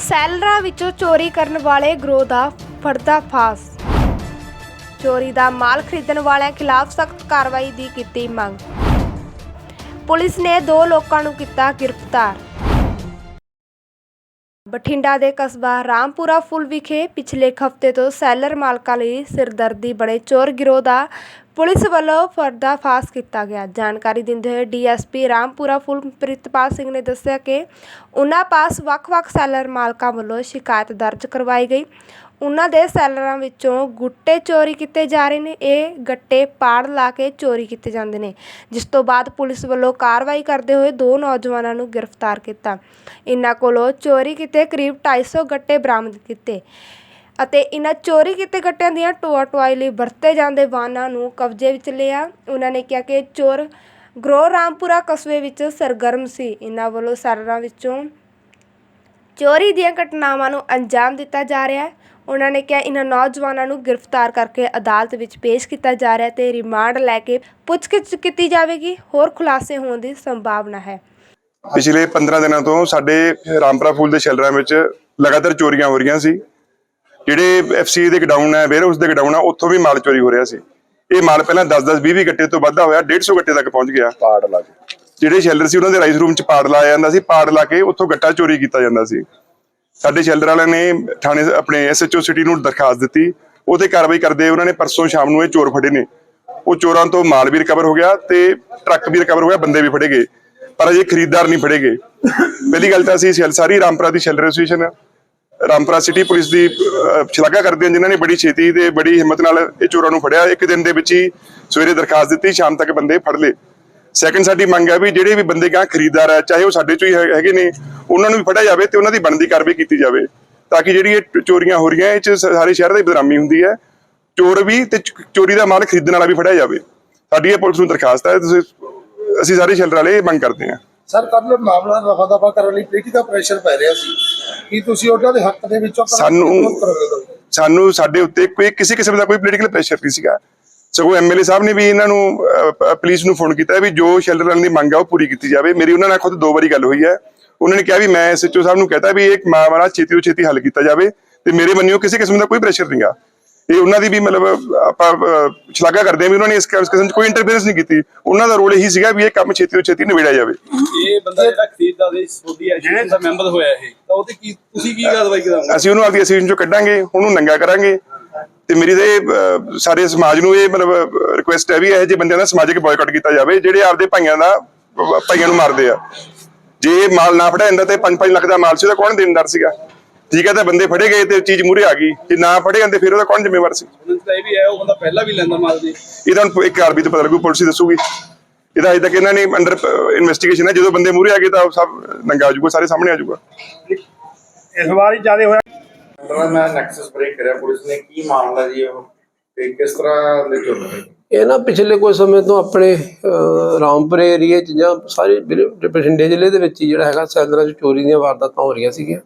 ਸੈਲਰਾਂ ਵਿੱਚੋਂ ਚੋਰੀ ਕਰਨ ਵਾਲੇ ਗਰੋਹ ਦਾ ਫਾਸ। ਚੋਰੀ ਦਾ ਮਾਲ ਖਰੀਦਣ ਵਾਲਿਆਂ ਖਿਲਾਫ ਸਖਤ ਕਾਰਵਾਈ ਦੀ ਕੀਤੀ ਮੰਗ। ਪੁਲਿਸ ਨੇ ਦੋ ਲੋਕਾਂ ਨੂੰ ਕੀਤਾ ਗ੍ਰਿਫਤਾਰ। ਬਠਿੰਡਾ ਦੇ ਕਸਬਾ ਰਾਮਪੁਰਾ ਫੁੱਲ ਵਿਖੇ ਪਿਛਲੇ ਇੱਕ ਹਫ਼ਤੇ ਤੋਂ ਸੈਲਰ ਮਾਲਕਾਂ ਲਈ ਸਿਰਦਰਦੀ ਬਣੇ ਚੋਰ ਗਿਰੋਹ ਦਾ ਪੁਲਿਸ ਵੱਲੋਂ ਪਰਦਾਫਾਸ਼ ਕੀਤਾ ਗਿਆ। ਜਾਣਕਾਰੀ ਦਿੰਦੇ ਹੋਏ ਡੀਐਸਪੀ ਰਾਮਪੁਰਾ ਫੁੱਲ ਪ੍ਰਿਤਪਾਲ ਸਿੰਘ ਨੇ ਦੱਸਿਆ ਕਿ ਉਨ੍ਹਾਂ ਪਾਸ ਵੱਖ-ਵੱਖ ਸੈਲਰ ਮਾਲਕਾਂ ਵੱਲੋਂ ਸ਼ਿਕਾਇਤ ਦਰਜ ਕਰਵਾਈ ਗਈ। ਉਨ੍ਹਾਂ ਦੇ ਸੈਲਰਾਂ ਵਿੱਚੋਂ ਗੁੱਟੇ ਚੋਰੀ ਕੀਤੇ ਜਾ ਰਹੇ ਨੇ, ਇਹ ਗੱਟੇ ਪਾੜ ਲਾ ਕੇ ਚੋਰੀ ਕੀਤੇ ਜਾਂਦੇ ਨੇ, ਜਿਸ ਤੋਂ ਬਾਅਦ ਪੁਲਿਸ ਵੱਲੋਂ ਕਾਰਵਾਈ ਕਰਦੇ ਹੋਏ ਦੋ ਨੌਜਵਾਨਾਂ ਨੂੰ ਗ੍ਰਿਫਤਾਰ ਕੀਤਾ। ਇਨ੍ਹਾਂ ਕੋਲੋਂ ਚੋਰੀ ਕੀਤੇ ਕਰੀਬ 250 ਗੱਟੇ ਬਰਾਮਦ ਕੀਤੇ। ਅਤੇ ਇਹਨਾਂ ਚੋਰੀ ਕੀਤੇ ਗੱਟਿਆਂ ਦੀਆਂ ਟੋਆ ਟੁਆਈ ਲਈ ਵਰਤੇ ਜਾਂਦੇ ਵਾਹਨਾਂ ਨੂੰ ਕਬਜ਼ੇ ਵਿੱਚ ਲਿਆ। ਉਹਨਾਂ ਨੇ ਕਿਹਾ ਕਿ ਚੋਰ ਗਰੋਹ ਰਾਮਪੁਰਾ ਕਸਬੇ ਵਿੱਚ ਸਰਗਰਮ ਸੀ। ਇਹਨਾਂ ਵੱਲੋਂ ਸੈਲਰਾਂ ਵਿੱਚੋਂ ਚੋਰੀ ਦੀਆਂ ਘਟਨਾਵਾਂ ਨੂੰ ਅੰਜਾਮ ਦਿੱਤਾ ਜਾ ਰਿਹਾ ਹੈ। ਉਹਨਾਂ ਨੇ ਕਿਹਾ, ਇਹਨਾਂ ਨੌਜਵਾਨਾਂ ਨੂੰ ਗ੍ਰਿਫਤਾਰ ਕਰਕੇ ਅਦਾਲਤ ਵਿੱਚ ਪੇਸ਼ ਕੀਤਾ ਜਾ ਰਿਹਾ ਹੈ ਤੇ ਰਿਮਾਂਡ ਲੈ ਕੇ ਪੁੱਛਗਿੱਛ ਕੀਤੀ ਜਾਵੇਗੀ। ਹੋਰ ਖੁਲਾਸੇ ਹੋਣ ਦੀ ਸੰਭਾਵਨਾ ਹੈ। ਪਿਛਲੇ 15 ਦਿਨਾਂ ਤੋਂ ਸਾਡੇ ਰਾਮਪੁਰਾ ਫੂਲ ਦੇ ਸ਼ੈਲਰਾਂ ਵਿੱਚ ਲਗਾਤਾਰ ਚੋਰੀਆਂ ਹੋ ਰਹੀਆਂ ਸੀ। ਜਿਹੜੇ ਐਫਸੀ ਦੇ ਗਡਾਊਨ ਹੈ ਵੇਅਰ ਉਸ ਦੇ ਗਡਾਊਨ ਆ ਉੱਥੋਂ ਵੀ ਮਾਲ ਚੋਰੀ ਹੋ ਰਿਹਾ ਸੀ। ਇਹ ਮਾਲ ਪਹਿਲਾਂ 10-10 20-20 ਗੱਟੇ ਤੋਂ ਵੱਧਾ ਹੋਇਆ 150 ਗੱਟੇ ਤੱਕ ਪਹੁੰਚ ਗਿਆ। ਪਾੜ ਲਾ ਕੇ। ਜਿਹੜੇ ਸ਼ੈਲਰ ਸੀ ਉਹਨਾਂ ਦੇ ਰਾਈਸ ਰੂਮ 'ਚ ਪਾੜ ਲਾਇਆ ਜਾਂਦਾ ਸੀ ਪਾੜ ਲਾ ਕੇ ਉੱਥੋਂ ਗੱਟਾ ਚੋਰੀ ਕੀਤਾ ਜਾਂਦਾ ਸੀ। ਸਾਡੇ ਸ਼ੈਲਰ ਵਾਲਿਆਂ ਨੇ ਥਾਣੇ ਆਪਣੇ ਐਸਐਚਓ ਸਿਟੀ ਨੂੰ ਦਰਖਾਸਤ ਦਿੱਤੀ। ਉਹਤੇ ਕਾਰਵਾਈ ਕਰਦੇ ਉਹਨਾਂ ਨੇ ਪਰਸੋਂ ਸ਼ਾਮ ਨੂੰ ਇਹ ਚੋਰ ਫੜੇ ਨੇ। ਉਹ ਚੋਰਾਂ ਤੋਂ ਮਾਲ ਵੀ ਰਿਕਵਰ ਹੋ ਗਿਆ ਤੇ ਟਰੱਕ ਵੀ ਰਿਕਵਰ ਹੋ ਗਿਆ ਬੰਦੇ ਵੀ ਫੜੇ ਗਏ। ਪਰ ਅਜੇ ਖਰੀਦਦਾਰ ਨਹੀਂ ਫੜੇ ਗਏ। ਪਹਿਲੀ ਗੱਲ ਤਾਂ ਅਸੀਂ ਸਾਰੀ ਰਾਮਪੁਰਾ ਦੀ sheller association Rampura city police ਦੀ ਸ਼ਲਾਘਾ ਕਰਦੇ ਹਾਂ ਜਿਨ੍ਹਾਂ ਨੇ ਬੜੀ ਛੇਤੀ ਤੇ ਬੜੀ ਹਿੰਮਤ ਨਾਲ ਇਹ ਚੋਰਾਂ ਨੂੰ ਫੜਿਆ। ਇੱਕ ਦਿਨ ਦੇ ਵਿੱਚ ਹੀ ਸਵੇਰੇ ਦਰਖਾਸਤ ਦਿੱਤੀ, ਸ਼ਾਮ ਤੱਕ ਬੰਦੇ ਫੜ ਲਏ। ਸੈਕੰਡ ਸਾਡੀ ਮੰਗ ਹੈ ਵੀ ਜਿਹੜੇ ਵੀ ਬੰਦੇ ਗਾਂ ਖਰੀਦਦਾਰ ਹੈ, ਚਾਹੇ ਉਹ ਸਾਡੇ ਚੋਂ ਹੀ ਹੈਗੇ ਨੇ, ਉਹਨਾਂ ਨੂੰ ਵੀ ਫੜਿਆ ਜਾਵੇ ਤੇ ਉਹਨਾਂ ਦੀ ਬਣਦੀ ਕਾਰਵਾਈ ਕੀਤੀ ਜਾਵੇ, ਤਾਂ ਕਿ ਜਿਹੜੀ ਇਹ ਚੋਰੀਆਂ ਹੋ ਰਹੀਆਂ, ਇਹ ਚ ਸਾਰੇ ਸ਼ਹਿਰ ਦੀ ਬਦਨਾਮੀ ਹੁੰਦੀ ਹੈ। ਚੋਰ ਵੀ ਤੇ ਚੋਰੀ ਦਾ ਮਾਲ ਖਰੀਦਣ ਵਾਲਾ ਵੀ ਫੜਿਆ ਜਾਵੇ। ਸਾਡੀ ਇਹ ਪੁਲਿਸ ਨੂੰ ਦਰਖਾਸਤ ਹੈ, ਤੁਸੀਂ ਅਸੀਂ ਸਾਰੇ ਸ਼ੈਲਰ ਵਾਲੇ ਇਹ ਮੰਗ ਕਰਦੇ ਹਾਂ। ਸਰ ਕੱਲ ਮਾਮਲਾ ਰਫਾ ਦਫਾ ਕਰਨ ਲਈ ਪੋਲੀਟੀਕਲ ਪ੍ਰੈਸ਼ਰ ਪੈ ਰਿਹਾ ਸੀ। ਕੀ ਤੁਸੀਂ ਉਹਨਾਂ ਦੇ ਹੱਕ ਦੇ ਵਿੱਚੋਂ ਸਾਨੂੰ-? ਸਾਨੂੰ ਸਾਡੇ ਉੱਤੇ ਕੋਈ ਕਿਸੇ ਕਿਸਮ ਦਾ ਕੋਈ ਪੋਲੀਟੀਕਲ ਪ੍ਰੈਸ਼ਰ ਨਹੀਂ ਸੀਗਾ। ਸਗੋਂ ਐਮਐਲਏ ਸਾਹਿਬ ਨੇ ਵੀ ਇਹਨਾਂ ਨੂੰ ਪੁਲਿਸ ਨੂੰ ਫੋਨ ਕੀਤਾ ਵੀ ਜੋ ਸ਼ੈਲਰ ਵਾਲਿਆਂ ਦੀ ਮੰਗ ਆ ਉਹ ਪੂਰੀ ਕੀਤੀ ਜਾਵੇ। ਮੇਰੀ ਉਹਨਾਂ ਨਾਲ ਖੁਦ ਦੋ ਵਾਰੀ ਗੱਲ ਹੋਈ ਹੈ। ਉਹਨਾਂ ਨੇ ਕਿਹਾ ਵੀ ਮੈਂ ਐਸਐਚਓ ਸਾਹਿਬ ਨੂੰ ਕਹਤਾ ਵੀ ਇਹ ਮਾਮਲਾ ਛੇਤੀ ਤੋਂ ਛੇਤੀ ਹੱਲ ਕੀਤਾ ਜਾਵੇ ਤੇ ਮੇਰੇ ਮੰਨਿਓ ਕਿਸੇ ਕਿਸਮ ਦਾ ਕੋਈ ਪ੍ਰੈਸ਼ਰ ਨਹੀਂਗਾ ਇਹ ਉਹਨਾਂ ਦੀ ਵੀ ਮਤਲਬ ਆਪਾਂ ਸ਼ਲਾਘਾ ਕਰਦੇ ਹਾਂ ਵੀ ਉਹਨਾਂ ਨੇ ਇਸ ਕਿਸਮ ਦੀ ਕੋਈ ਇੰਟਰਫੇਰੈਂਸ ਨਹੀਂ ਕੀਤੀ। ਉਹਨਾਂ ਦਾ ਰੋਲ ਇਹੀ ਸੀਗਾ ਵੀ ਇਹ ਕੰਮ ਛੇਤੀ ਤੋਂ ਛੇਤੀ ਨਿਬੇੜਿਆ ਜਾਵੇ। ਇਹ ਬੰਦਾ ਜਿਹੜਾ ਖਰੀਦਦਾ ਦੇ ਸੋਡੀ ਐਸੋਸੀਏਸ਼ਨ ਦਾ ਮੈਂਬਰ ਹੋਇਆ ਇਹ ਤਾਂ ਉਹਦੇ ਕੀ ਤੁਸੀਂ ਕੀ ਕਾਰਵਾਈ ਕਰਾਂਗੇ? ਅਸੀਂ ਉਹਨੂੰ ਆਪਦੀ ਐਸੋਸੀਏਸ਼ਨ ਚੋਂ ਕੱਢਾਂਗੇ ਉਹਨੂੰ ਨੰਗਾ ਕਰਾਂਗੇ। ਤੇ ਮੇਰੀ ਤੇ ਸਾਰੇ ਸਮਾਜ ਨੂੰ ਇਹ ਮਤਲਬ ਰਿਕੁਐਸਟ ਹੈ ਵੀ ਇਹੋ ਜਿਹੇ ਬੰਦਿਆਂ ਦਾ ਸਮਾਜਿਕ ਬਾਇਕਾਟ ਕੀਤਾ ਜਾਵੇ ਜਿਹੜੇ ਆਪਦੇ ਭਾਈਆਂ ਦਾ ਭਾਈਆਂ ਨੂੰ ਮਾਰਦੇ ਆ। ਜੇ ਇਹ ਮਾਲ ਨਾ ਫੜਿਆ ਜਾਂਦਾ ਤੇ 5-5 ਲੱਖ ਦਾ ਮਾਲ ਸੀ ਉਹਦਾ ਕੌਣ ਦੇਣਦਾਰ ਸੀਗਾ? ਠੀਕ ਹੈ ਤਾਂ ਬੰਦੇ ਫੜੇ ਗਏ ਤੇ ਚੀਜ਼ ਮੂਰੇ ਆ ਗਈ। ਜੇ ਨਾ ਫੜੇ ਜਾਂਦੇ ਫਿਰ ਉਹਦਾ ਕੌਣ ਜ਼ਿੰਮੇਵਾਰ ਸੀ? ਇਹ ਵੀ ਹੈ ਉਹ ਬੰਦਾ ਪਹਿਲਾਂ ਵੀ ਲੈਂਦਾ ਮਾਲ ਦੀ ਇਹਦਾ ਹੁਣ ਇੱਕ ਕਾਰਵਾਈ ਤੋਂ ਪਤਾ ਲੱਗੂ ਪੁਲਿਸ ਹੀ ਦੱਸੂਗੀ। ਇਹਦਾ ਅਜੇ ਤੱਕ ਇਹਨਾਂ ਨੇ ਅੰਡਰ ਇਨਵੈਸਟੀਗੇਸ਼ਨ ਹੈ। ਜਦੋਂ ਬੰਦੇ ਮੂਰੇ ਆ ਗਏ ਤਾਂ ਸਭ ਨੰਗਾ ਆ ਜਾਊਗਾ ਸਾਰੇ ਸਾਹਮਣੇ ਆ ਜਾਊਗਾ। ਇਸ ਵਾਰੀ ਜ਼ਿਆਦਾ ਹੋਇਆ। ਮਤਲਬ ਮੈਂ ਨੈਕਸਸ ਬ੍ਰੇਕ ਕਰਿਆ ਪੁਲਿਸ ਨੇ ਕੀ ਮਾਮਲਾ ਜੀ ਉਹ? ਤੇ ਕਿਸ ਤਰ੍ਹਾਂ ਦੇ ਚੁੱਲ ਰਹੇ ਇਹ ਨਾ ਪਿਛਲੇ ਕੁਝ ਸਮੇਂ ਤੋਂ ਆਪਣੇ ਰਾਮਪੁਰੇ ਏਰੀਏ 'ਚ ਜਾਂ ਸਾਰੇ ਬਠਿੰਡੇ ਜ਼ਿਲ੍ਹੇ ਦੇ ਵਿੱਚ ਹੀ ਜਿਹੜਾ ਹੈਗਾ ਸੈਲਰਾਂ 'ਚ ਚੋਰੀ ਦੀਆਂ ਵਾਰਦਾਤਾਂ ਹੋ ਰਹੀਆਂ ਸੀਗੀਆਂ।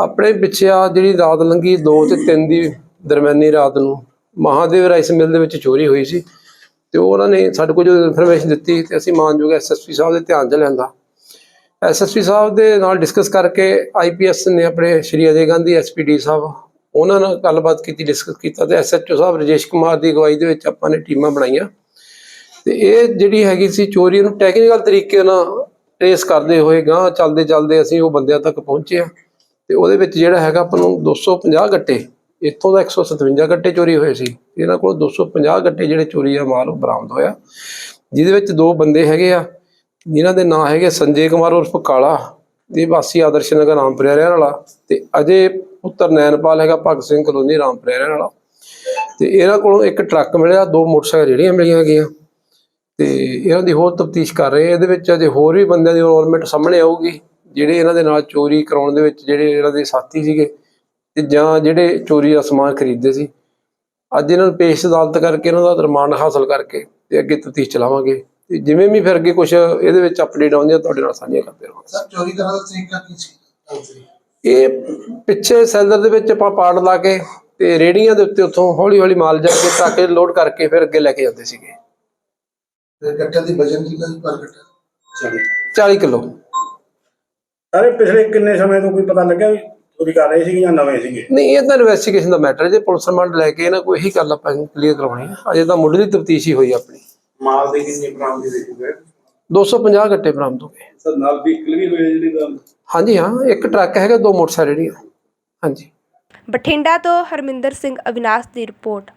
ਆਪਣੇ ਪਿੱਛੇ ਆ ਜਿਹੜੀ ਰਾਤ ਲੰਘੀ 2 ਤੇ 3 ਦੀ ਦਰਮਿਆਨੀ ਰਾਤ ਨੂੰ ਮਹਾਦੇਵ ਰਾਈਸ ਮਿਲ ਦੇ ਵਿੱਚ ਚੋਰੀ ਹੋਈ ਸੀ ਤੇ ਉਹਨਾਂ ਨੇ ਸਾਡੇ ਕੋਲ ਜਦੋਂ ਇਨਫੋਰਮੇਸ਼ਨ ਦਿੱਤੀ ਤੇ ਅਸੀਂ ਮਾਨਯੋਗ ਐਸਐਸਪੀ ਸਾਹਿਬ ਦੇ ਧਿਆਨ 'ਚ ਲਿਆਂਦਾ। ਐਸਐਸਪੀ ਸਾਹਿਬ ਦੇ ਨਾਲ ਡਿਸਕਸ ਕਰਕੇ ਆਈਪੀਐਸ ਨੇ ਆਪਣੇ ਸ਼੍ਰੀ ਅਜੇ ਗਾਂਧੀ ਐਸਪੀਡੀ ਸਾਹਿਬ ਉਹਨਾਂ ਨਾਲ ਗੱਲਬਾਤ ਕੀਤੀ ਡਿਸਕਸ ਕੀਤਾ ਤੇ ਐਸਐਚਓ ਸਾਹਿਬ ਰਜੇਸ਼ ਕੁਮਾਰ ਦੀ ਅਗਵਾਈ ਦੇ ਵਿੱਚ ਆਪਾਂ ਨੇ ਟੀਮਾਂ ਬਣਾਈਆਂ। ਤੇ ਇਹ ਜਿਹੜੀ ਹੈਗੀ ਸੀ ਚੋਰੀ ਨੂੰ ਟੈਕਨੀਕਲ ਤਰੀਕੇ ਨਾਲ ਟ੍ਰੇਸ ਕਰਦੇ ਹੋਏ ਗਾਂ ਚੱਲਦੇ ਚੱਲਦੇ ਅਸੀਂ ਉਹ ਬੰਦਿਆਂ ਤੱਕ ਪਹੁੰਚੇ ਆ ਤੇ ਉਹਦੇ ਵਿੱਚ ਜਿਹੜਾ ਹੈਗਾ ਆਪਾਂ ਨੂੰ 250 ਗੱਟੇ, ਇੱਥੋਂ ਦਾ 157 ਗੱਟੇ ਚੋਰੀ ਹੋਏ ਸੀ। ਇਹਨਾਂ ਕੋਲ 250 ਗੱਟੇ ਜਿਹੜੇ ਚੋਰੀ ਆ ਮਾਲ ਉਹ ਬਰਾਮਦ ਹੋਇਆ, ਜਿਹਦੇ ਵਿੱਚ ਦੋ ਬੰਦੇ ਹੈਗੇ ਆ ਜਿਨ੍ਹਾਂ ਦੇ ਨਾਂ ਹੈਗੇ ਸੰਜੇ ਕੁਮਾਰ ਉਰਫ ਕਾਲਾ, ਇਹ ਵਾਸੀ ਆਦਰਸ਼ ਨਗਰ ਰਾਮਪੁਰਾ ਰਹਿਣ ਵਾਲਾ, ਤੇ ਅਜੇ ਪੁੱਤਰ ਨੈਨਪਾਲ ਹੈਗਾ ਭਗਤ ਸਿੰਘ ਕਲੋਨੀ ਰਾਮਪੁਰਾ ਰਹਿਣ ਵਾਲਾ। ਤੇ ਇਹਨਾਂ ਕੋਲੋਂ ਇੱਕ ਟਰੱਕ ਮਿਲਿਆ, ਦੋ ਮੋਟਰਸਾਈਕਲ ਜਿਹੜੀਆਂ ਮਿਲੀਆਂ ਹੈਗੀਆਂ। ਤੇ ਇਹਨਾਂ ਦੀ ਹੋਰ ਤਫਤੀਸ਼ ਕਰ ਰਹੇ ਇਹਦੇ ਵਿੱਚ ਅਜੇ ਹੋਰ ਵੀ ਬੰਦਿਆਂ ਦੀ ਇਨਵੋਲਵਮੈਂਟ ਸਾਹਮਣੇ ਆਊਗੀ। ਜਿਹੜੇ ਇਹਨਾਂ ਦੇ ਨਾਲ ਚੋਰੀ ਕਰਾਉਣ ਦੇ ਵਿੱਚ ਜਿਹੜੇ ਇਹਨਾਂ ਦੇ ਸਾਥੀ ਸੀਗੇ ਤੇ ਜਾਂ ਜਿਹੜੇ ਚੋਰੀ ਦਾ ਸਮਾਨ ਖਰੀਦਦੇ ਸੀ। ਅੱਜ ਇਹਨਾਂ ਨੂੰ ਪੇਸ਼ ਅਦਾਲਤ ਕਰਕੇ ਇਹਨਾਂ ਦਾ ਰਿਮਾਂਡ ਹਾਸਲ ਕਰਕੇ ਤੇ ਅੱਗੇ ਤਫਤੀਸ਼ ਚਲਾਵਾਂਗੇ। ਤੇ ਜਿਵੇਂ ਵੀ ਫਿਰ ਅੱਗੇ ਕੁਝ ਇਹਦੇ ਵਿੱਚ ਅਪਡੇਟ ਆਉਂਦੀਆਂ ਤੁਹਾਡੇ ਨਾਲ ਸਾਂਝੀਆਂ ਕਰਦੇ ਰਹਾਂਗੇ। ਸਰ ਚੋਰੀ ਕਰਨ ਦਾ ਤਰੀਕਾ ਕੀ ਸੀ। ਇਹ ਪਿੱਛੇ ਸੈਲਰ ਦੇ ਵਿੱਚ ਆਪਾਂ ਪਾੜ ਲਾ ਕੇ ਤੇ ਰੇੜੀਆਂ ਦੇ ਉੱਤੇ ਉੱਥੋਂ ਹੌਲੀ ਹੌਲੀ ਮਾਲ ਜਾ ਕੇ ਟਰੱਕੇ ਲੋਡ ਕਰਕੇ ਫਿਰ ਅੱਗੇ ਲੈ ਕੇ ਜਾਂਦੇ ਸੀਗੇ। ਤੇ ਗੱਟੇ ਦੀ ਵਜਨ ਕੀ ਸੀ ਪਰ ਗੱਟਾ? 40 ਕਿਲੋ। ਸਾਰੇ ਪਿਛਲੇ ਕਿੰਨੇ ਸਮੇਂ ਤੋਂ ਕੋਈ ਪਤਾ ਲੱਗਿਆ ਵੀ ਚੋਰੀ ਕਰ ਰਹੇ ਸੀਗੇ ਜਾਂ ਨਵੇਂ ਸੀਗੇ? ਨਹੀਂ ਇਹ ਤਾਂ ਇਨਵੈਸਟੀਗੇਸ਼ਨ ਦਾ ਮੈਟਰ ਹੈ। ਜੇ ਪੁਲਿਸ ਰਿਮਾਂਡ ਲੈ ਕੇ ਇਹਨਾਂ ਕੋਈ ਇਹੀ ਗੱਲ ਆਪਾਂ ਕਲੀਅਰ ਕਰਵਾਉਣੀ ਹੈ। ਅਜੇ ਤਾਂ ਮੁੱਢਲੀ ਤਫਤੀਸ਼ ਹੀ ਹੋਈ ਆਪਣੀ। ਮਾਲ ਦੀ ਕਿੰਨੀ ਬਰਾਮਦੀ ਦੇਖੀ ਗਏ 250 ਗੱਟੇ ਬਰਾਮਦ ਹੋ ਗਏ। ਸਰ ਨਾਲ ਵਹੀਕਲ ਵੀ ਹੋਏ ਜਿਹੜੇ ਦਾ ਹਾਂਜੀ ਹਾਂ ਇੱਕ ਟਰੱਕ ਹੈਗਾ ਦੋ ਮੋਟਰਸਾਈਕਲ ਜਿਹੜੀਆਂ। ਹਾਂਜੀ। ਬਠਿੰਡਾ ਤੋਂ ਹਰਮਿੰਦਰ ਸਿੰਘ ਅਵਿਨਾਸ਼ ਦੀ ਰਿਪੋਰਟ।